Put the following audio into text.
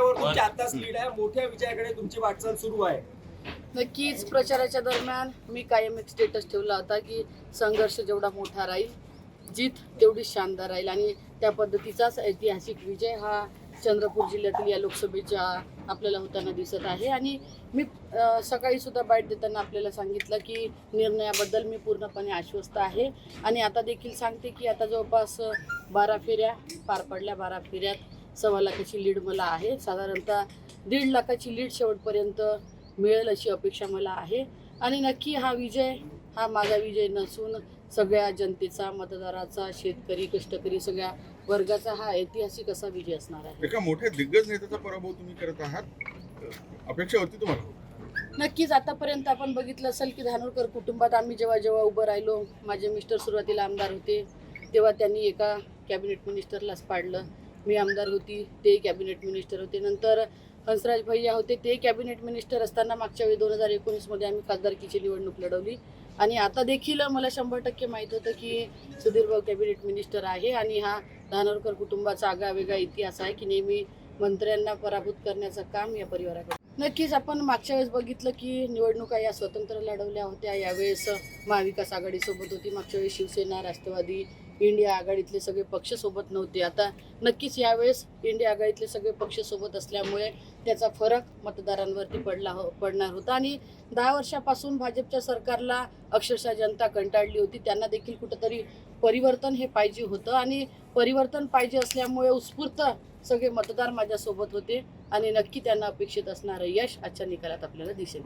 त्याच्यावर तुमची आताच लीड आहे. मोठ्या विजयाकडे तुमची वाटचाल सुरू आहे. नक्कीच प्रचाराच्या दरम्यान मी कायम एक स्टेटस ठेवला होता की संघर्ष जेवढा मोठा राहील जीत तेवढी शानदार राहील. आणि त्या पद्धतीचाच ऐतिहासिक विजय हा चंद्रपूर जिल्ह्यातील या लोकसभेच्या आपल्याला होताना दिसत आहे. आणि मी सकाळी सुद्धा बाईट देताना आपल्याला सांगितलं की निर्णयाबद्दल मी पूर्णपणे आश्वस्त आहे. आणि आता देखील सांगते की आता जवळपास बारा फेऱ्या पार पडल्या. बारा फेऱ्यात सव्वा लाखाची लीड मला आहे. साधारणतः दीड लाखाची लीड शेवटपर्यंत मिळेल अशी अपेक्षा मला आहे. आणि नक्की हा विजय हा माझा विजय नसून सगळ्या जनतेचा मतदाराचा शेतकरी कष्टकरी सगळ्या वर्गाचा हा ऐतिहासिक असा विजय असणार आहे. एका मोठ्या दिग्गज नेत्याचा पराभव तुम्ही करत आहात. अपेक्षा होती तुम्हाला? नक्कीच आतापर्यंत आपण बघितलं असेल की धानोरकर कुटुंबात आम्ही जेव्हा जेव्हा उभं राहिलो माझे मिस्टर सुरुवातीला आमदार होते तेव्हा त्यांनी एका कॅबिनेट मिनिस्टरलाच पाडलं. मी आमदार होती ते कॅबिनेट मिनिस्टर होते. नंतर हंसराज भैया होते ते कॅबिनेट मिनिस्टर असताना मागच्या वेळी दोन हजार एकोणीसमध्ये आम्ही खासदारकीची निवडणूक लढवली. आणि आता देखील मला शंभर टक्के माहीत होतं की सुधीर भाऊ कॅबिनेट मिनिस्टर आहे आणि हा धानोरकर कुटुंबाचा आगळावेगळा इतिहास आहे की नेहमी मंत्र्यांना पराभूत करण्याचं काम या परिवाराकडे नक्कीच आपण मागच्या वेळेस बघितलं की निवडणुका या स्वतंत्र लढवल्या होत्या. यावेळेस महाविकास आघाडीसोबत होती. मागच्या वेळेस शिवसेना राष्ट्रवादी इंडिया आघाडीतले सगळे पक्ष सोबत नव्हते. आता नक्कीच यावेळेस इंडिया आघाडीतले सगळे पक्ष सोबत असल्यामुळे त्याचा फरक मतदारांवरती पडला हो पडणार होता. आणि दहा वर्षापासून भाजपच्या सरकारला अक्षरशः जनता कंटाळली होती. त्यांना देखील कुठंतरी परिवर्तन हे पाहिजे होतं. आणि परिवर्तन पाहिजे असल्यामुळे उत्स्फूर्त सगळे मतदार माझ्यासोबत होते. आणि नक्की त्यांना अपेक्षित असणारं यश आजच्या निकालात आपल्याला दिसेल.